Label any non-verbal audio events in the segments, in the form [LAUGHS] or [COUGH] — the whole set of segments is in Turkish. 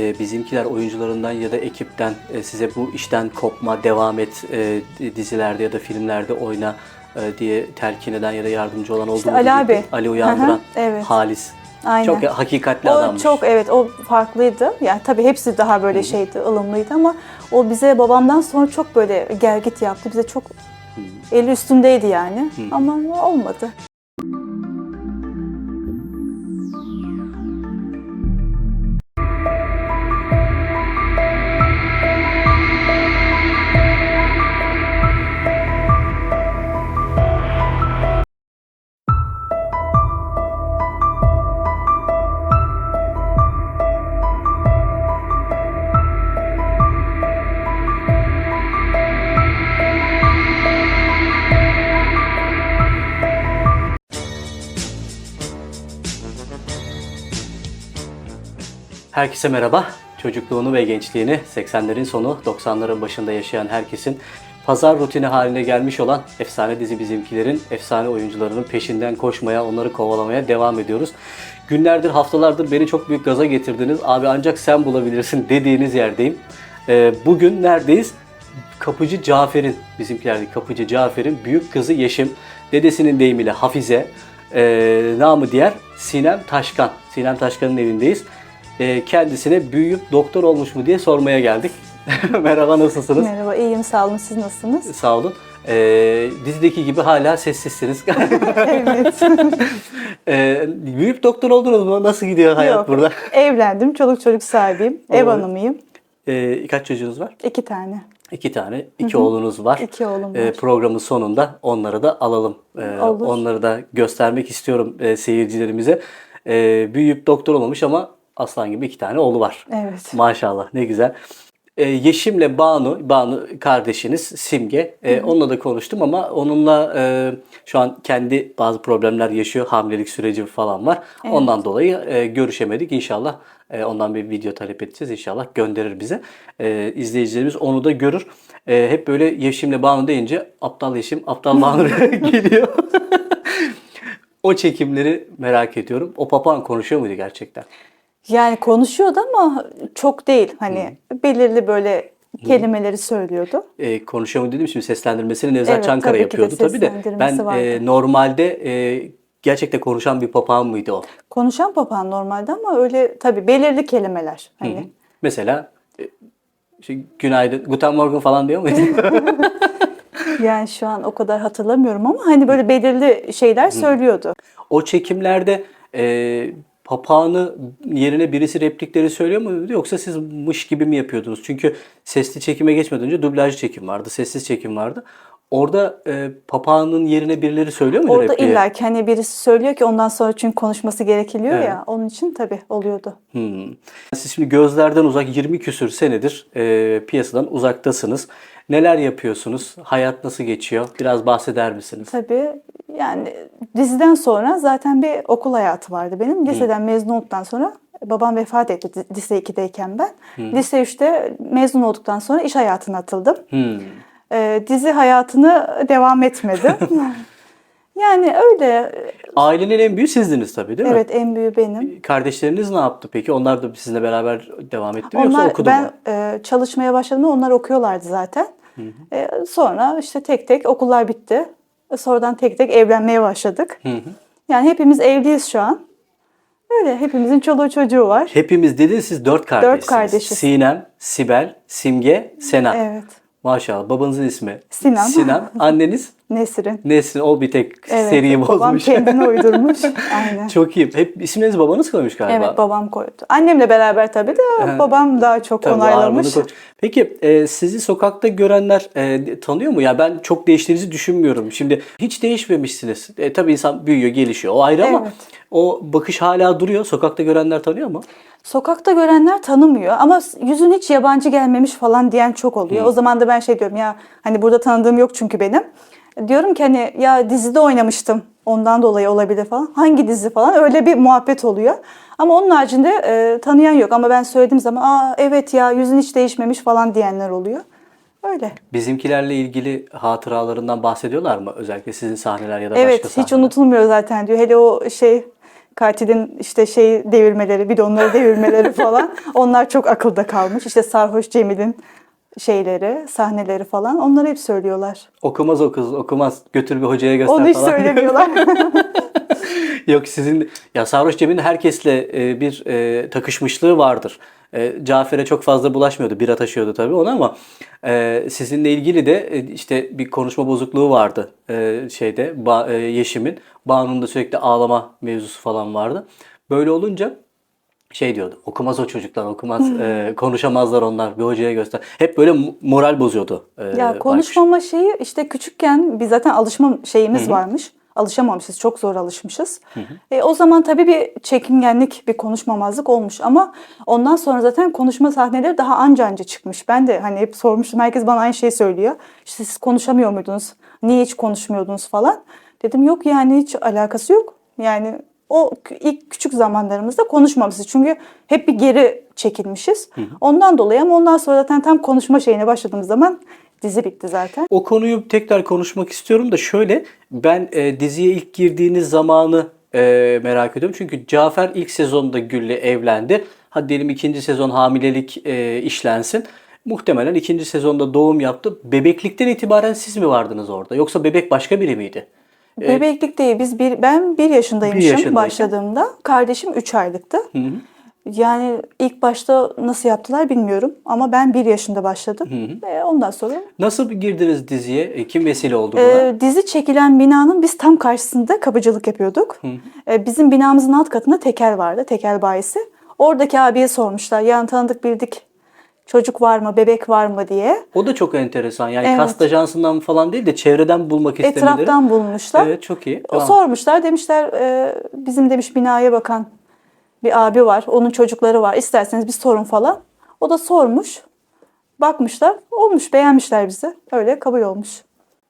E, Bizimkiler oyuncularından ya da ekipten e, size bu işten kopma, devam et e, dizilerde ya da filmlerde oyna e, diye telkin eden ya da yardımcı olan oldu İşte? Ali abi. Ali Hı uyandıran. hı, evet. Halis. Aynen. Çok hakikatli o adammış. çok evet o farklıydı. Yani tabii hepsi daha böyle şeydi, ılımlıydı ama o bize babamdan sonra çok böyle gergit yaptı. Bize çok eli üstündeydi yani. Ama olmadı. Herkese merhaba. Çocukluğunu ve gençliğini 80'lerin sonu 90'ların başında yaşayan herkesin pazar rutini haline gelmiş olan efsane dizi bizimkilerin efsane oyuncularının peşinden koşmaya, onları kovalamaya devam ediyoruz. Günlerdir, haftalardır beni çok büyük gaza getirdiniz. Abi ancak sen bulabilirsin dediğiniz yerdeyim. Ee, bugün neredeyiz? Kapıcı Cafer'in, bizimkilerdeki Kapıcı Cafer'in büyük kızı Yeşim, dedesinin deyimiyle Hafize, ee, namı diğer Sinem Taşkan. Sinem Taşkan'ın evindeyiz. Ee, kendisine büyüyüp doktor olmuş mu diye sormaya geldik. [LAUGHS] Merhaba nasılsınız? Merhaba, iyiyim sağ olun. Siz nasılsınız? Sağ olun. Ee, dizideki gibi hala sessizsiniz. [LAUGHS] [LAUGHS] evet. ee, büyüyüp doktor oldunuz mu? Nasıl gidiyor hayat Yok, burada? Evlendim, çoluk çocuk sahibiyim. Ev hanımıyım. Ee, kaç çocuğunuz var? İki tane. İki tane, iki oğlunuz var. İki oğlum Ee, var. programın sonunda onları da alalım. Ee, Olur. onları da göstermek istiyorum e, seyircilerimize. Ee, büyüyüp doktor olmamış ama aslan gibi iki tane oğlu var. Evet. Maşallah ne güzel. Ee, Yeşim'le Banu, Banu kardeşiniz Simge. Ee, onunla da konuştum ama onunla e, şu an kendi bazı problemler yaşıyor. Hamilelik süreci falan var. Ondan dolayı e, görüşemedik. İnşallah e, ondan bir video talep edeceğiz. İnşallah gönderir bize. E, izleyicilerimiz onu da görür. E, hep böyle Yeşim'le Banu deyince aptal Yeşim, aptal Banu [LAUGHS] [LAUGHS] geliyor. [LAUGHS] o çekimleri merak ediyorum. O papağan konuşuyor muydu gerçekten? Yani konuşuyordu ama çok değil. Hani belirli böyle kelimeleri söylüyordu. e, konuşuyor mu dedim şimdi seslendirmesini Nevzat Evet, Çankara tabii ki de yapıyordu tabii de ben vardı. e, normalde e, gerçekten konuşan bir papağan mıydı o? Konuşan papağan normalde ama öyle tabii belirli kelimeler. Hani Mesela e, şey, günaydın, guten morgen falan diyor muydu? [LAUGHS] [LAUGHS] yani şu an o kadar hatırlamıyorum ama hani böyle belirli şeyler söylüyordu. o çekimlerde e, papağanı yerine birisi replikleri söylüyor muydu yoksa siz mış gibi mi yapıyordunuz? Çünkü sesli çekime geçmeden önce dublaj çekim vardı, sessiz çekim vardı. Orada e, papağanın yerine birileri söylüyor muydu Orada repliği? illa ki hani birisi söylüyor ki ondan sonra çünkü konuşması gerekiliyor Evet. ya onun için tabii oluyordu. Hmm. Siz şimdi gözlerden uzak 20 küsür senedir e, piyasadan uzaktasınız. Neler yapıyorsunuz? Hayat nasıl geçiyor? Biraz bahseder misiniz? Tabii yani diziden sonra zaten bir okul hayatı vardı benim. Liseden mezun olduktan sonra babam vefat etti lise 2'deyken ben. Lise 3'te mezun olduktan sonra iş hayatına atıldım. Hmm. Ee, dizi hayatını devam etmedi. [LAUGHS] yani öyle. Ailenin en büyüğü sizdiniz tabii değil mi? Evet en büyüğü benim. Kardeşleriniz ne yaptı peki? Onlar da sizinle beraber devam etti mi yoksa Onlar okudu ben mu? e, çalışmaya başladığımda onlar okuyorlardı zaten. E, sonra işte tek tek okullar bitti. E, sonradan tek tek evlenmeye başladık. Yani hepimiz evliyiz şu an. Öyle hepimizin çoluğu çocuğu var. Hepimiz dediniz siz dört kardeşsiniz. kardeşiz. Sinem, Sibel, Simge, Sena. Evet. Maşallah. Babanızın ismi? Sinan. Sinem. [LAUGHS] Anneniz? Nesrin. Nesrin. O bir tek Evet. seriyi Babam bozmuş. kendine [LAUGHS] uydurmuş. Aynen. Çok iyi. Hep isimlerinizi babanız koymuş galiba. Evet babam koydu. Annemle beraber tabii de babam daha çok Tabii, onaylamış. koy- Peki e, sizi sokakta görenler e, tanıyor mu? Ya ben çok değiştiğinizi düşünmüyorum. Şimdi hiç değişmemişsiniz. E, tabii insan büyüyor, gelişiyor. O ayrı ama Evet. o bakış hala duruyor. Sokakta görenler tanıyor mu? Sokakta görenler tanımıyor ama yüzün hiç yabancı gelmemiş falan diyen çok oluyor. O zaman da ben şey diyorum ya hani burada tanıdığım yok çünkü benim. Diyorum ki hani ya dizide oynamıştım ondan dolayı olabilir falan. Hangi dizi falan öyle bir muhabbet oluyor. Ama onun haricinde e, tanıyan yok ama ben söylediğim zaman aa evet ya yüzün hiç değişmemiş falan diyenler oluyor. Öyle. Bizimkilerle ilgili hatıralarından bahsediyorlar mı? Özellikle sizin sahneler ya da Evet başka hiç sahneler. unutulmuyor zaten diyor. Hele o şey Katilin işte şey devirmeleri, bidonları devirmeleri [LAUGHS] falan. Onlar çok akılda kalmış. İşte sarhoş Cemil'in şeyleri, sahneleri falan. Onları hep söylüyorlar. Okumaz o kız okumaz. Götür bir hocaya göster Onu hiç falan. söylemiyorlar. [LAUGHS] [LAUGHS] Yok sizin ya Sarhoş Cem'in herkesle e, bir e, takışmışlığı vardır. E, Cafer'e çok fazla bulaşmıyordu. Bira taşıyordu tabii ona ama e, sizinle ilgili de e, işte bir konuşma bozukluğu vardı e, şeyde ba, e, Yeşim'in. Banu'nun da sürekli ağlama mevzusu falan vardı. Böyle olunca şey diyordu. Okumaz o çocuklar, okumaz, e, konuşamazlar onlar. Bir hocaya göster. Hep böyle mo- moral bozuyordu. E, Ya konuşmama şeyi işte küçükken biz zaten alışma şeyimiz varmış. Alışamamışız. Çok zor alışmışız. E, o zaman tabii bir çekingenlik, bir konuşmamazlık olmuş ama ondan sonra zaten konuşma sahneleri daha anca anca çıkmış. Ben de hani hep sormuştum. Herkes bana aynı şeyi söylüyor. İşte siz konuşamıyor muydunuz? Niye hiç konuşmuyordunuz falan. Dedim yok yani hiç alakası yok. Yani o ilk küçük zamanlarımızda konuşmamışız. Çünkü hep bir geri çekilmişiz. Ondan dolayı ama ondan sonra zaten tam konuşma şeyine başladığımız zaman dizi bitti zaten. O konuyu tekrar konuşmak istiyorum da şöyle ben e, diziye ilk girdiğiniz zamanı e, merak ediyorum. Çünkü Cafer ilk sezonda Gül'le evlendi. Hadi diyelim ikinci sezon hamilelik e, işlensin. Muhtemelen ikinci sezonda doğum yaptı. Bebeklikten itibaren siz mi vardınız orada? Yoksa bebek başka biri miydi? Bebeklik değil. Biz bir, ben bir yaşındaymışım Bir yaşındayken. başladığımda. Kardeşim 3 aylıktı. Yani ilk başta nasıl yaptılar bilmiyorum. Ama ben bir yaşında başladım. Ve ondan sonra Nasıl girdiniz diziye? E, kim vesile oldu buna? Ee, dizi çekilen binanın biz tam karşısında kapıcılık yapıyorduk. Ee, bizim binamızın alt katında tekel vardı, tekel bayisi. Oradaki abiye sormuşlar, yani tanıdık bildik çocuk var mı, bebek var mı diye. o da çok enteresan. Yani Evet. kast ajansından falan değil de çevreden bulmak istemeleri. Etraftan bulmuşlar. Evet çok iyi. O Tamam. sormuşlar, demişler e, bizim demiş binaya bakan bir abi var, onun çocukları var, isterseniz bir sorun falan. O da sormuş, bakmışlar, olmuş, beğenmişler bizi. Öyle kabul olmuş.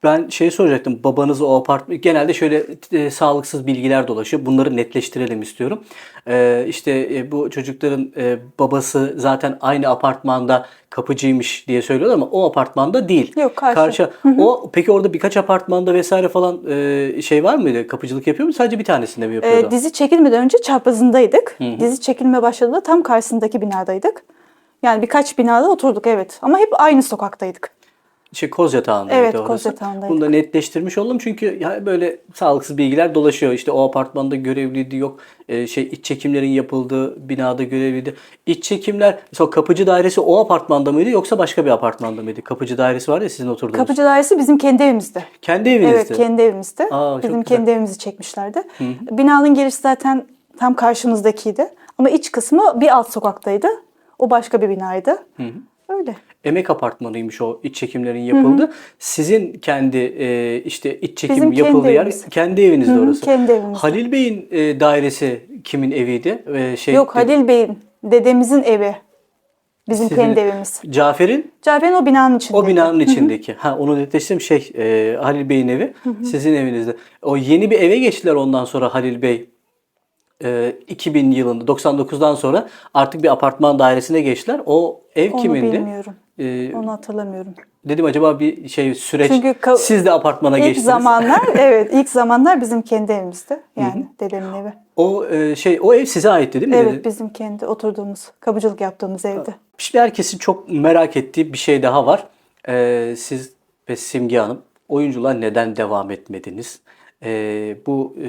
Ben şey soracaktım. Babanız o apartman genelde şöyle e, sağlıksız bilgiler dolaşıyor. Bunları netleştirelim istiyorum. E, işte e, bu çocukların e, babası zaten aynı apartmanda kapıcıymış diye söylüyorlar ama o apartmanda değil. Yok, karşı. O peki orada birkaç apartmanda vesaire falan e, şey var mıydı? Kapıcılık yapıyor mu? Sadece bir tanesinde mi yapıyordu? Ee, dizi çekilmeden önce çaprazındaydık. Dizi çekilme başladığında tam karşısındaki binadaydık. Yani birkaç binada oturduk evet. Ama hep aynı sokaktaydık. Şey Kozyatağı'ndaydı Evet, orası. Kozyatağı'ndaydık. Bunu da netleştirmiş oldum çünkü ya böyle sağlıksız bilgiler dolaşıyor. İşte o apartmanda görevliydi yok e, şey iç çekimlerin yapıldığı binada görevliydi. İç çekimler mesela kapıcı dairesi o apartmanda mıydı yoksa başka bir apartmanda mıydı? Kapıcı dairesi var ya sizin oturduğunuz. Kapıcı dairesi bizim kendi evimizde. Kendi evinizde. Evet kendi evimizde. Aa, bizim güzel. kendi evimizi çekmişlerdi. Binanın girişi zaten tam karşımızdakiydi. Ama iç kısmı bir alt sokaktaydı. O başka bir binaydı. Öyle. Emek apartmanıymış o iç çekimlerin yapıldı. Sizin kendi e, işte iç çekim Bizim kendi yapıldığı yer evimiz. kendi evinizde Hı hı, orası. kendi evimizde. Halil Bey'in e, dairesi kimin eviydi? E, şey, Yok Halil Bey'in dedemizin evi. Bizim Sizin- kendi evimiz. Cafer'in Cafer'in o binanın içinde. O binanın içindeki. Ha onu netleştirdim şey e, Halil Bey'in evi sizin evinizde. O yeni bir eve geçtiler ondan sonra Halil Bey. E, 2000 yılında 99'dan sonra artık bir apartman dairesine geçtiler. O ev Onu kimindi? bilmiyorum. E, Onu hatırlamıyorum. dedim acaba bir şey süreç Çünkü ka- siz de apartmana İlk geçtiniz. zamanlar [LAUGHS] evet ilk zamanlar bizim kendi evimizde. Yani dedemin evi. O e, şey o ev size aitti değil mi? Evet Dedi- bizim kendi oturduğumuz, kapıcılık yaptığımız evde. Şimdi herkesin çok merak ettiği bir şey daha var. Ee, siz ve Simge Hanım oyunculuğa neden devam etmediniz? Ee, bu e,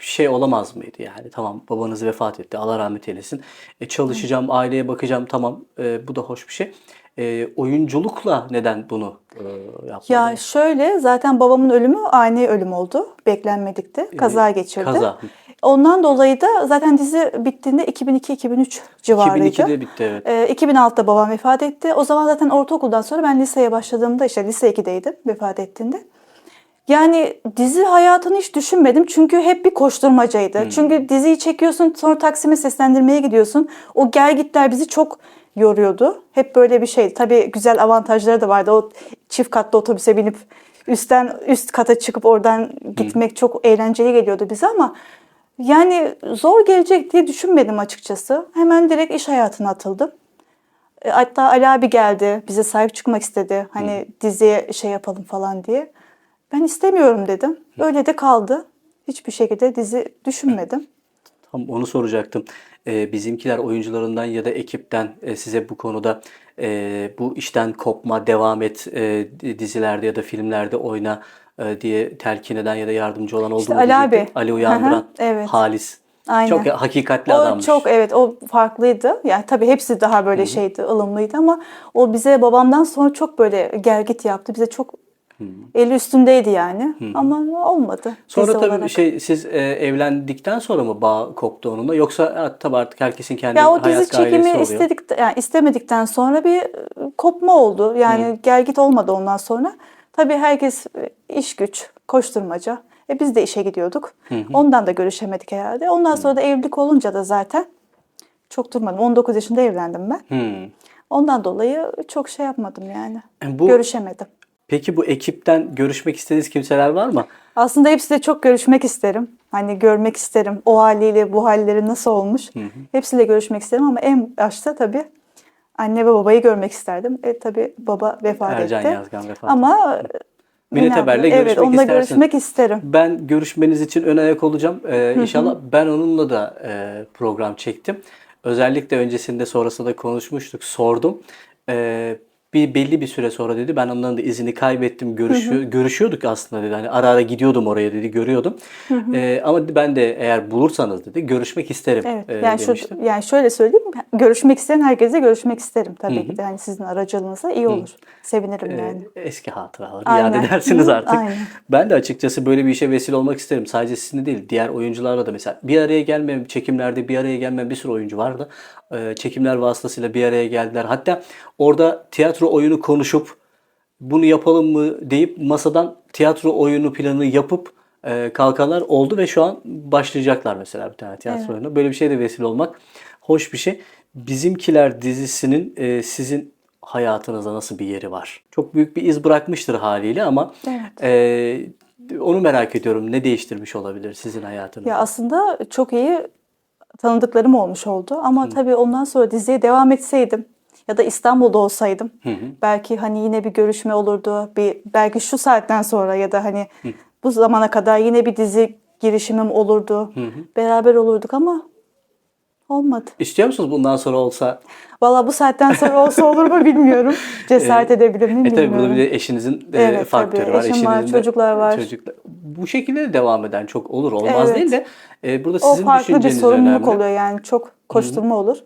bir şey olamaz mıydı yani? Tamam babanız vefat etti Allah rahmet eylesin. E, çalışacağım, aileye bakacağım tamam e, bu da hoş bir şey. E, oyunculukla neden bunu e, yapmadınız? Ya şöyle zaten babamın ölümü ani ölüm oldu. Beklenmedikti. Kaza geçirdi. kaza. Ondan dolayı da zaten dizi bittiğinde 2002-2003 civarıydı. 2002'de bitti evet. Ee, 2006'da babam vefat etti. O zaman zaten ortaokuldan sonra ben liseye başladığımda işte lise 2'deydim vefat ettiğinde. Yani dizi hayatını hiç düşünmedim çünkü hep bir koşturmacaydı. Çünkü diziyi çekiyorsun sonra Taksim'e seslendirmeye gidiyorsun. O gelgitler bizi çok yoruyordu. Hep böyle bir şeydi. Tabii güzel avantajları da vardı. O çift katlı otobüse binip üstten üst kata çıkıp oradan gitmek çok eğlenceli geliyordu bize ama yani zor gelecek diye düşünmedim açıkçası. Hemen direkt iş hayatına atıldım. E, Hatta Ali abi geldi, bize sahip çıkmak istedi. Hani diziye şey yapalım falan diye. Ben istemiyorum dedim. Öyle de kaldı. Hiçbir şekilde dizi düşünmedim. [CLEARS THROAT] Tam onu soracaktım. Ee, bizimkiler oyuncularından ya da ekipten e, size bu konuda e, bu işten kopma, devam et e, dizilerde ya da filmlerde oyna e, diye telkin eden ya da yardımcı olan oldu İşte mu? Ali diyecektim. abi. Ali uyandıran. Hı hı, evet. Halis. Aynen. Çok hakikatli O adammış. çok evet o farklıydı. Yani tabii hepsi daha böyle şeydi, ılımlıydı ama o bize babamdan sonra çok böyle gergit yaptı. Bize çok eli üstündeydi yani. Ama olmadı. Sonra dizi tabii olarak. şey siz e, evlendikten sonra mı bağ koptu onunla yoksa ha, tabii artık herkesin kendi Ya o dizi hayat gailesi çekimi oluyor. istedik yani istemedikten sonra bir e, kopma oldu. Yani gergit olmadı ondan sonra. Tabii herkes e, iş güç, koşturmaca. E biz de işe gidiyorduk. Ondan da görüşemedik herhalde. Ondan sonra da evlilik olunca da zaten çok durmadım. 19 yaşında evlendim ben. Hmm. Ondan dolayı çok şey yapmadım yani. E, bu- Görüşemedim. Peki bu ekipten görüşmek istediğiniz kimseler var mı? Aslında hepsiyle çok görüşmek isterim. Hani görmek isterim. O haliyle bu halleri nasıl olmuş. Hepsiyle görüşmek isterim ama en başta tabii anne ve babayı görmek isterdim. E tabii baba vefat Ercan etti. Yazgan vefat Ama Müneteber'le önemli. görüşmek Evet onunla istersin. görüşmek isterim. Ben görüşmeniz için ön ayak olacağım. Ee, inşallah ben onunla da e, program çektim. Özellikle öncesinde sonrasında konuşmuştuk. Sordum. Ee, bir belli bir süre sonra dedi ben onların da izini kaybettim. Görüşüyor, görüşüyorduk aslında dedi. Hani ara ara gidiyordum oraya dedi görüyordum. Ee, ama ben de eğer bulursanız dedi görüşmek isterim Evet. e, yani şu, demiştim. yani şöyle söyleyeyim. Görüşmek isteyen herkese görüşmek isterim tabii ki de. Yani sizin aracılığınızla iyi olur. Sevinirim yani. Ee, eski hatıraları Aynen. iade edersiniz Hı, artık. aynen. Ben de açıkçası böyle bir işe vesile olmak isterim. Sadece sizinle değil, diğer oyuncularla da mesela bir araya gelmem, çekimlerde bir araya gelmem bir sürü oyuncu vardı. Ee, çekimler vasıtasıyla bir araya geldiler. Hatta orada tiyatro oyunu konuşup bunu yapalım mı deyip masadan tiyatro oyunu planı yapıp e, kalkanlar oldu ve şu an başlayacaklar mesela bir tane tiyatro oyunu. Böyle bir şeye de vesile olmak hoş bir şey. Bizimkiler dizisinin e, sizin hayatınızda nasıl bir yeri var? Çok büyük bir iz bırakmıştır haliyle ama Evet. e, onu merak ediyorum. Ne değiştirmiş olabilir sizin hayatınızda? Ya aslında çok iyi tanıdıklarım olmuş oldu. Ama tabii ondan sonra diziye devam etseydim ya da İstanbul'da olsaydım belki hani yine bir görüşme olurdu. Bir belki şu saatten sonra ya da hani bu zamana kadar yine bir dizi girişimim olurdu. Beraber olurduk ama olmadı. İstiyor musunuz bundan sonra olsa? Valla bu saatten sonra olsa olur mu bilmiyorum. [LAUGHS] Cesaret edebilir miyim E tabii bilmiyorum. burada bir de eşinizin e, Evet, faktörü tabii. var. Eşim var, çocuklar var. çocuklar- Bu şekilde de devam eden çok olur. Olmaz Evet. değil de e, burada o sizin farklı bir düşünceniz sorumluluk önemli. oluyor yani çok koşturma olur.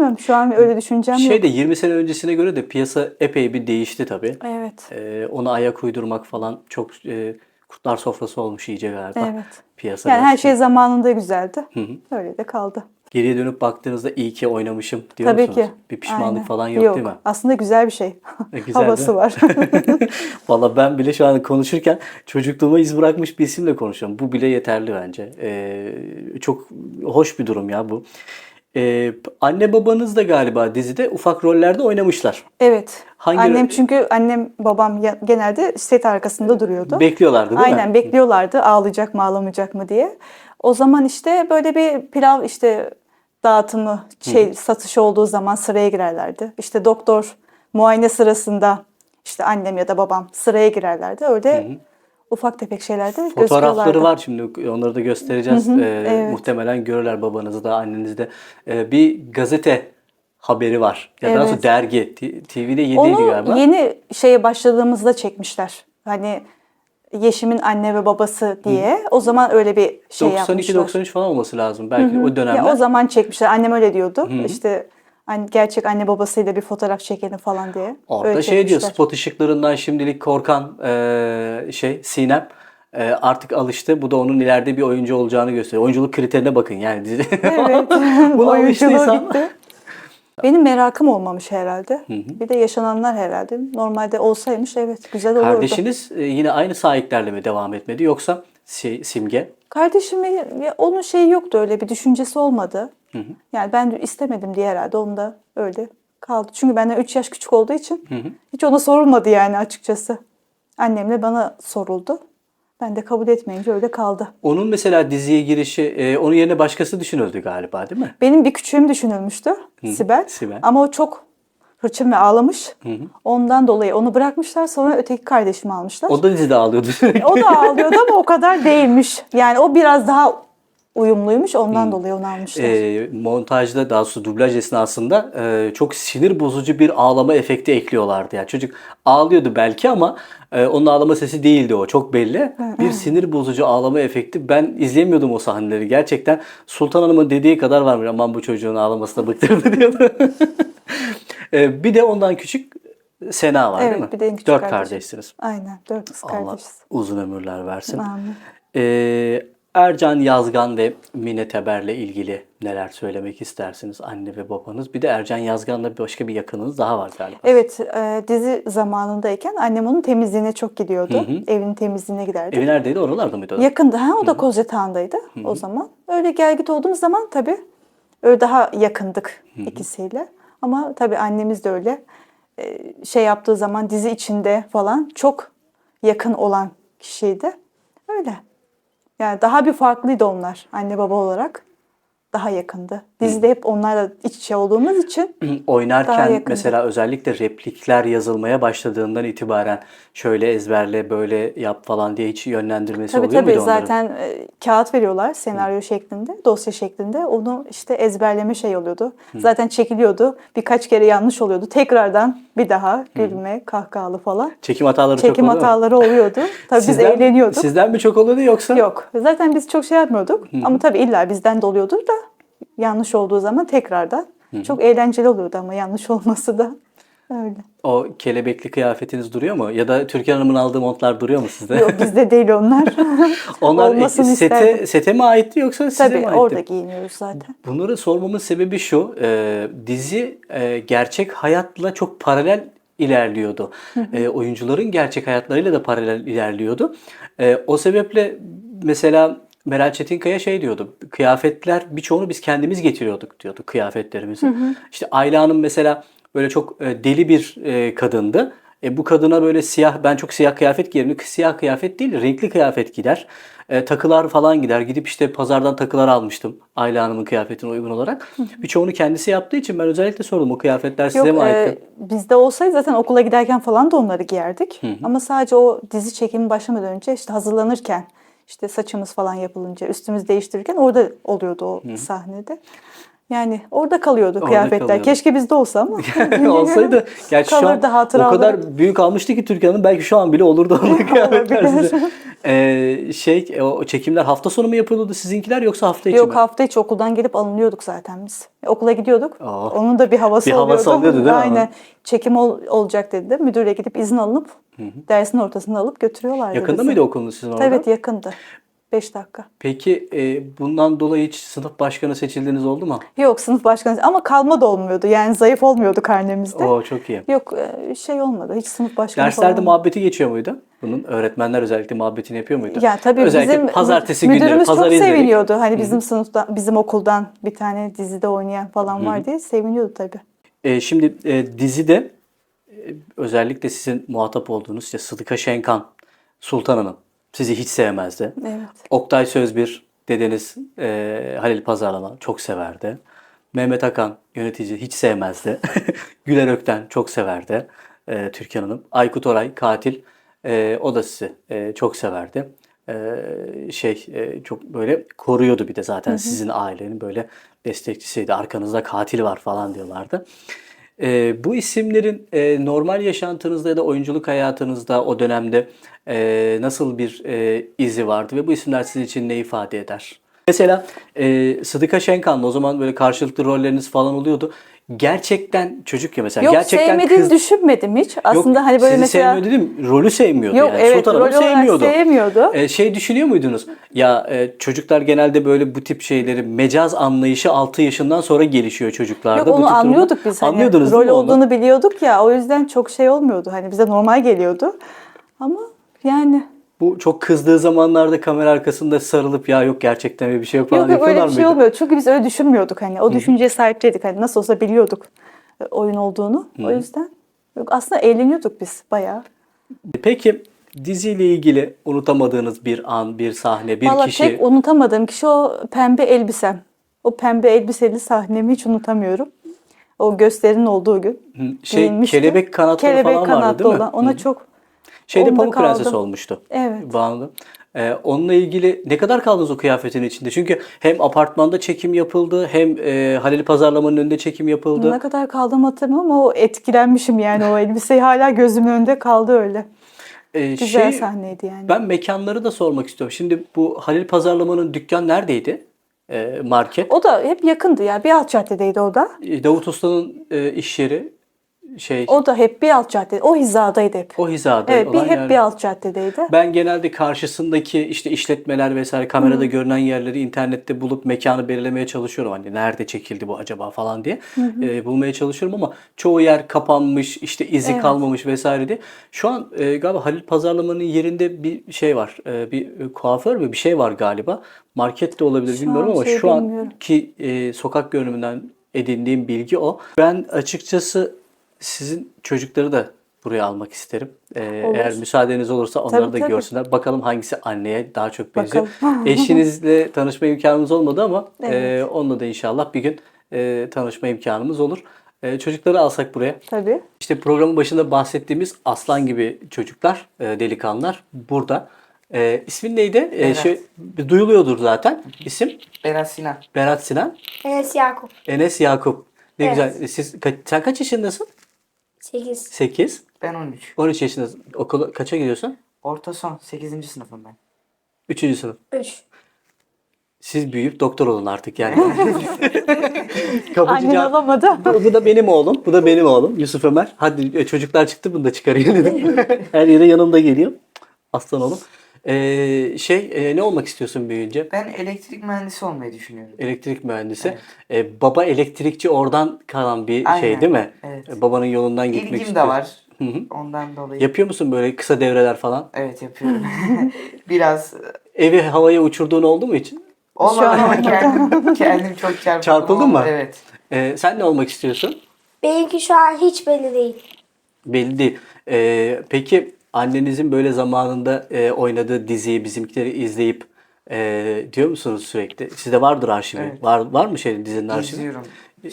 Bilmiyorum şu an öyle düşüncem yok. Şeyde 20 sene öncesine göre de piyasa epey bir değişti tabii. Evet. E, ona ayak uydurmak falan çok e, kurtlar sofrası olmuş iyice galiba. Evet. Piyasa Yani her şey zamanında güzeldi. Öyle de kaldı. Geriye dönüp baktığınızda iyi ki oynamışım diyor Tabii musunuz? ki. Bir pişmanlık Aynen. falan yok, değil mi? Aslında güzel bir şey. E, güzel Havası var. [LAUGHS] Valla ben bile şu an konuşurken çocukluğuma iz bırakmış bir isimle konuşuyorum. Bu bile yeterli bence. Ee, çok hoş bir durum ya bu. Ee, anne babanız da galiba dizide ufak rollerde oynamışlar. evet. Hangi- Annem çünkü annem babam ya- genelde set arkasında duruyordu. Bekliyorlardı değil Aynen mi? bekliyorlardı ağlayacak mı ağlamayacak mı diye. O zaman işte böyle bir pilav işte dağıtımı şey satış olduğu zaman sıraya girerlerdi. İşte doktor muayene sırasında işte annem ya da babam sıraya girerlerdi. Öyle ufak tefek şeylerde Fotoğrafları var şimdi onları da göstereceğiz. Ee, evet. Muhtemelen görürler babanızı da annenizi de. Ee, bir gazete haberi var. Ya da Evet. dergi. T- TV'de 7'ydi Onu galiba. yeni şeye başladığımızda çekmişler. Hani Yeşim'in anne ve babası diye. O zaman öyle bir şey yapmışlar. 92-93 falan olması lazım. Belki o dönemler. Ya o zaman çekmişler. Annem öyle diyordu. İşte an- gerçek anne babasıyla bir fotoğraf çekelim falan diye. Orada Öyle şey diyor spot ışıklarından şimdilik korkan eee, şey Sinem eee, artık alıştı. Bu da onun ileride bir oyuncu olacağını gösteriyor. Oyunculuk kriterine bakın yani. [LAUGHS] [LAUGHS] Evet. Buna [LAUGHS] alıştıysan. Benim merakım olmamış herhalde. Bir de yaşananlar herhalde. Normalde olsaymış evet güzel olurdu. Kardeşiniz e, yine aynı sahiplerle mi devam etmedi yoksa şey, Simge? Kardeşimin onun şeyi yoktu öyle bir düşüncesi olmadı. Yani ben istemedim diye herhalde onun da öyle kaldı. Çünkü benden 3 yaş küçük olduğu için hiç ona sorulmadı yani açıkçası. Annemle bana soruldu. Ben de kabul etmeyince öyle kaldı. Onun mesela diziye girişi e, onun yerine başkası düşünüldü galiba değil mi? Benim bir küçüğüm düşünülmüştü Sibel. Sibel. Ama o çok hırçın ve ağlamış. Ondan dolayı onu bırakmışlar. Sonra öteki kardeşimi almışlar. O da dizide ağlıyordu sürekli. O da ağlıyordu ama o kadar değilmiş. Yani o biraz daha uyumluymuş. Ondan dolayı onu almışlar. e, montajda daha doğrusu dublaj esnasında e, çok sinir bozucu bir ağlama efekti ekliyorlardı. Yani çocuk ağlıyordu belki ama e, onun ağlama sesi değildi o çok belli. Bir sinir bozucu ağlama efekti. Ben izleyemiyordum o sahneleri. Gerçekten Sultan Hanım'ın dediği kadar varmış. Aman bu çocuğun ağlamasına bıktırdı [LAUGHS] diyordu. E, bir de ondan küçük Sena var Evet, değil mi? bir de en küçük Dört kardeşi. kardeşsiniz. Aynen. Dört kız Allah kardeşiz. uzun ömürler versin. Amin. Ee, Ercan Yazgan ve Mine Teber'le ilgili neler söylemek istersiniz anne ve babanız? Bir de Ercan Yazgan'la başka bir yakınınız daha var galiba. Evet, e, dizi zamanındayken annem onun temizliğine çok gidiyordu. Evin temizliğine giderdi. Evi neredeydi? Oralarda mıydı? Yakında. Ha, o da Kozyatağı'ndaydı o zaman. Öyle gel git olduğumuz zaman tabii öyle daha yakındık ikisiyle. Ama tabii annemiz de öyle. Ee, şey yaptığı zaman dizi içinde falan çok yakın olan kişiydi. Öyle. Yani daha bir farklıydı onlar anne baba olarak. Daha yakındı. Dizide hep onlarla iç içe olduğumuz için [CLEARS THROAT] Oynarken mesela özellikle replikler yazılmaya başladığından itibaren şöyle ezberle böyle yap falan diye hiç yönlendirmesi Tabii oluyor tabii muydu onların? zaten e, kağıt veriyorlar senaryo şeklinde, dosya şeklinde. Onu işte ezberleme şey oluyordu. Zaten çekiliyordu. Birkaç kere yanlış oluyordu. Tekrardan bir daha gülme, kahkahalı falan. Çekim hataları çok Çekim oluyor mu? hataları oluyordu. [LAUGHS] Tabii biz eğleniyorduk. Sizden mi çok oluyordu yoksa? Yok. Zaten biz çok şey yapmıyorduk. Ama tabii illa bizden de oluyordur da yanlış olduğu zaman tekrardan. Çok eğlenceli oluyordu ama yanlış [LAUGHS] olması da. Öyle. O kelebekli kıyafetiniz duruyor mu? Ya da Türkan Hanım'ın aldığı montlar duruyor mu sizde? Yok bizde değil onlar. [LAUGHS] Onlar Olmasını sete, isterdim. sete mi aitti yoksa size Tabii mi aitti? orada giyiniyoruz zaten. Bunları sormamın sebebi şu. e, dizi e, gerçek hayatla çok paralel ilerliyordu. E, oyuncuların gerçek hayatlarıyla da paralel ilerliyordu. E, o sebeple mesela Meral Çetinkaya şey diyordu. Kıyafetler birçoğunu biz kendimiz getiriyorduk diyordu kıyafetlerimizi. İşte Ayla Hanım mesela böyle çok e, deli bir e, kadındı. E, bu kadına böyle siyah, ben çok siyah kıyafet giyerim. Siyah kıyafet değil, renkli kıyafet gider. E, takılar falan gider. Gidip işte pazardan takılar almıştım. Ayla Hanım'ın kıyafetine uygun olarak. Birçoğunu kendisi yaptığı için ben özellikle sordum. O kıyafetler size Yok mi e, aitti? bizde olsaydı zaten okula giderken falan da onları giyerdik. Ama sadece o dizi çekimi başlamadan önce işte hazırlanırken işte saçımız falan yapılınca üstümüz değiştirirken orada oluyordu o sahnede. Yani orada kalıyordu Orada kıyafetler. kalıyordu. Keşke bizde olsa ama. [LAUGHS] Olsaydı gerçi şu an Kalırdı o kadar büyük almıştı ki Türkiye Hanım belki şu an bile olurdu onun kıyafetler size. [LAUGHS] E, şey e, o çekimler hafta sonu mu yapılıyordu sizinkiler yoksa hafta içi Yok mi? hafta içi okuldan gelip alınıyorduk zaten biz. E, Okula gidiyorduk. Aa. Onun da bir havası Bir havası oluyordu. oluyordu değil mi? Aynen. Çekim ol- olacak dedi. Müdürle gidip izin alınıp dersin ortasında alıp götürüyorlardı. Yakında bizi. mıydı okulunuz sizin orada? Evet yakındı. 5 dakika. Peki e, bundan dolayı hiç sınıf başkanı seçildiğiniz oldu mu? Yok sınıf başkanı ama kalma da olmuyordu. Yani zayıf olmuyordu karnemizde. Oo çok iyi. Yok e, şey olmadı. Hiç sınıf başkanı Derslerde falan. muhabbeti geçiyor muydu? Bunun öğretmenler özellikle muhabbetini yapıyor muydu? Ya tabii özellikle bizim pazartesi mü- günleri müdürümüz pazar çok izledik. seviniyordu. Hani bizim sınıftan, bizim okuldan bir tane dizide oynayan falan var diye seviniyordu tabii. E, şimdi e, dizide e, özellikle sizin muhatap olduğunuz işte Sıdıka Şenkan, Sultan Hanım sizi hiç sevmezdi. Evet. Oktay Sözbir dedeniz e, Halil Pazarlama çok severdi. Mehmet Akan yönetici hiç sevmezdi. [LAUGHS] Güler Ökten çok severdi e, Türkan Hanım. Aykut Oray katil e, o da sizi e, çok severdi. E, şey e, çok böyle koruyordu bir de zaten sizin ailenin böyle destekçisiydi. Arkanızda katil var falan diyorlardı. E, bu isimlerin e, normal yaşantınızda ya da oyunculuk hayatınızda o dönemde e, nasıl bir e, izi vardı ve bu isimler sizin için ne ifade eder? Mesela e, Sıdıka Şenkan'la o zaman böyle karşılıklı rolleriniz falan oluyordu. Gerçekten çocuk ya mesela Yok gerçekten sevmediğini kız düşünmedim hiç. Aslında Yok, hani böyle sizi mesela sevmiyor dedim. Rolü sevmiyordu Yok, yani. evet, Sultan Hanım rol olarak sevmiyordu. sevmiyordu. E, şey düşünüyor muydunuz? Ya e, çocuklar genelde böyle bu tip şeyleri mecaz anlayışı 6 yaşından sonra gelişiyor çocuklarda. Yok Bu onu durumda- anlıyorduk biz. Hani Anlıyordunuz rol mi onu? olduğunu biliyorduk ya. O yüzden çok şey olmuyordu. Hani bize normal geliyordu. Ama yani Bu çok kızdığı zamanlarda kamera arkasında sarılıp ya yok gerçekten bir şey yok falan yok yok öyle yapıyorlar bir şey mıydı? olmuyor. Çünkü biz öyle düşünmüyorduk hani. O düşünceye sahip değildik. Hani nasıl olsa biliyorduk e, oyun olduğunu. O yüzden yok, aslında eğleniyorduk biz bayağı. Peki diziyle ilgili unutamadığınız bir an, bir sahne, bir Valla kişi tek unutamadığım kişi o pembe elbisem. O pembe elbiseli sahnemi hiç unutamıyorum. O gösterinin olduğu gün. şey, giyinmiştim. kelebek kanatları kelebek falan vardı kanatlı değil mi? olan. Ona çok Şeyde onda Pamuk Prenses kaldım. olmuştu. Evet. Bağımlı. Ee, onunla ilgili ne kadar kaldınız o kıyafetin içinde? Çünkü hem apartmanda çekim yapıldı hem e, Halil Pazarlama'nın önünde çekim yapıldı. Ne kadar kaldığımı hatırlamıyorum ama o etkilenmişim yani o elbise hala gözümün önünde kaldı öyle. Ee, Güzel şey, sahneydi yani. Ben mekanları da sormak istiyorum. Şimdi bu Halil Pazarlama'nın dükkan neredeydi? Ee, market. O da hep yakındı ya. Bir alt caddedeydi o da. Ee, Davut Usta'nın e, iş yeri şey O da hep bir alt caddede. O hizadaydı hep. o hizada Evet bir hep yer. bir alt caddedeydi. Ben genelde karşısındaki işte işletmeler vesaire kamerada görünen yerleri internette bulup mekanı belirlemeye çalışıyorum. Hani nerede çekildi bu acaba falan diye e, bulmaya çalışıyorum ama çoğu yer kapanmış, işte izi Evet. kalmamış vesaire diye. Şu an e, galiba Halil Pazarlama'nın yerinde bir şey var. E, bir kuaför mü bir şey var galiba. Market de olabilir Şu bilmiyorum ama şey şu bilmiyorum. anki e, sokak görünümünden edindiğim bilgi o. Ben açıkçası sizin çocukları da buraya almak isterim. E, Olur. eğer müsaadeniz olursa onları Tabii, da tabii. görsünler. Bakalım hangisi anneye daha çok benziyor. [LAUGHS] Eşinizle tanışma imkanımız olmadı ama Evet. e, onunla da inşallah bir gün e, tanışma imkanımız olur. E, çocukları alsak buraya. Tabii. İşte programın başında bahsettiğimiz aslan gibi çocuklar, e, delikanlılar burada. E, ismin neydi? E, şey, duyuluyordur zaten isim. Berat Sinan. Berat Sinan, Enes Yakup. Enes Yakup. Ne Evet. güzel. Siz ka- sen kaç yaşındasın? 8. 8. Ben 13. 13 yaşındasın. Okula kaça gidiyorsun? Orta son 8. sınıfım ben. 3. sınıf. 3. Siz büyüyüp doktor olun artık yani. [LAUGHS] Kapıcı Annen can- alamadı. Bu, bu da benim oğlum. Bu da benim oğlum. Yusuf Ömer. Hadi e, çocuklar çıktı bunu da çıkarayım dedim. [LAUGHS] Her yere yanımda geliyor. Aslan oğlum. Ee, şey e, ne olmak istiyorsun büyüyünce? Ben elektrik mühendisi olmayı düşünüyorum. Elektrik mühendisi. Ee, baba elektrikçi oradan kalan bir şey Aynen. değil mi? Evet. Ee, Babanın yolundan gitmek İlgim de istiyor. var. Hı hı. Ondan dolayı. Yapıyor musun böyle kısa devreler falan? Evet yapıyorum. [LAUGHS] Biraz Evi havaya uçurduğun oldu mu hiç? olmadı ama kendim, [LAUGHS] kendim çok çarpıldım. Çarpıldın mı? Evet. Ee, sen ne olmak istiyorsun? Benimki şu an hiç belli değil. Belli değil. Ee, peki annenizin böyle zamanında e, oynadığı diziyi bizimkileri izleyip e, diyor musunuz sürekli? Sizde vardır arşivi. Evet. Var var mı şey dizinin arşivi? İzliyorum.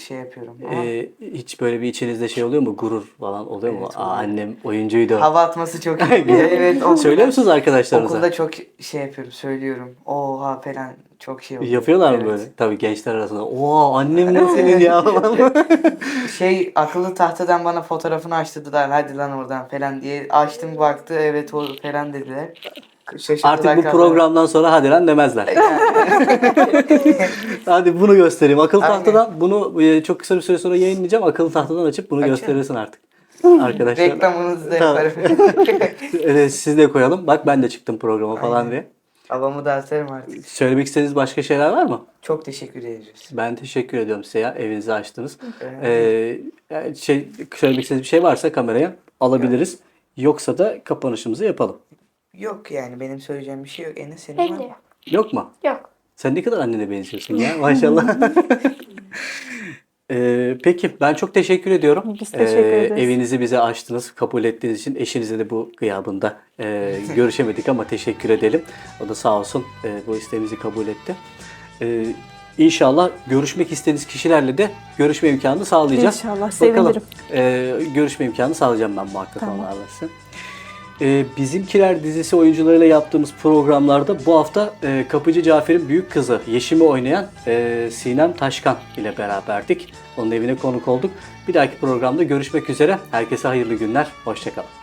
Şey yapıyorum. Ama Ee, hiç böyle bir içinizde şey oluyor mu? Gurur falan oluyor mu? Evet, Aa, oluyor. annem oyuncuydu. hava atması çok [LAUGHS] iyi. evet. okulda- Söylüyor musunuz arkadaşlarınıza? Okulda çok şey yapıyorum. Söylüyorum. Oha falan çok şey oluyor. Yapıyorlar mı Evet. böyle? Tabii gençler arasında. Oo annem ne senin ya? [LAUGHS] Şey akıllı tahtadan bana fotoğrafını açtırdılar. Hadi lan oradan falan diye. Açtım baktı evet o falan dediler. Şaşırdılar Artık bu kaldılar. programdan sonra hadi lan demezler. [LAUGHS] hadi bunu göstereyim. Akıllı Aynen. tahtadan bunu e, çok kısa bir süre sonra yayınlayacağım. Akıllı tahtadan açıp bunu Açın. gösterirsin artık. [LAUGHS] Arkadaşlar. Reklamınızı da yaparım. [LAUGHS] Evet, siz de koyalım. Bak ben de çıktım programa falan Aynen. diye. Havamı da atarım artık. Söylemek istediğiniz başka şeyler var mı? Çok teşekkür ederiz. Ben teşekkür ediyorum size ya. Evinizi açtınız. Ee, yani şey, söylemek istediğiniz bir şey varsa kameraya alabiliriz. Yoksa da kapanışımızı yapalım. Yok yani benim söyleyeceğim bir şey yok. Enes senin var mı? yok. Yok mu? Yok. Sen ne kadar annene benziyorsun ya maşallah. [LAUGHS] Ee, peki ben çok teşekkür ediyorum. Biz teşekkür Ee, ederiz. Evinizi bize açtınız, kabul ettiğiniz için. Eşinize de bu gıyabında e, görüşemedik ama teşekkür edelim. O da sağ olsun e, bu isteğimizi kabul etti. Ee, İnşallah görüşmek istediğiniz kişilerle de görüşme imkanı sağlayacağız. İnşallah, Bakalım. sevinirim. Ee, görüşme imkanı sağlayacağım ben muhakkak Tamam. onlarla size. Ee, Bizimkiler dizisi oyuncularıyla yaptığımız programlarda bu hafta e, Kapıcı Cafer'in büyük kızı Yeşim'i oynayan e, Sinem Taşkan ile beraberdik. Onun evine konuk olduk. Bir dahaki programda görüşmek üzere. Herkese hayırlı günler. Hoşçakalın.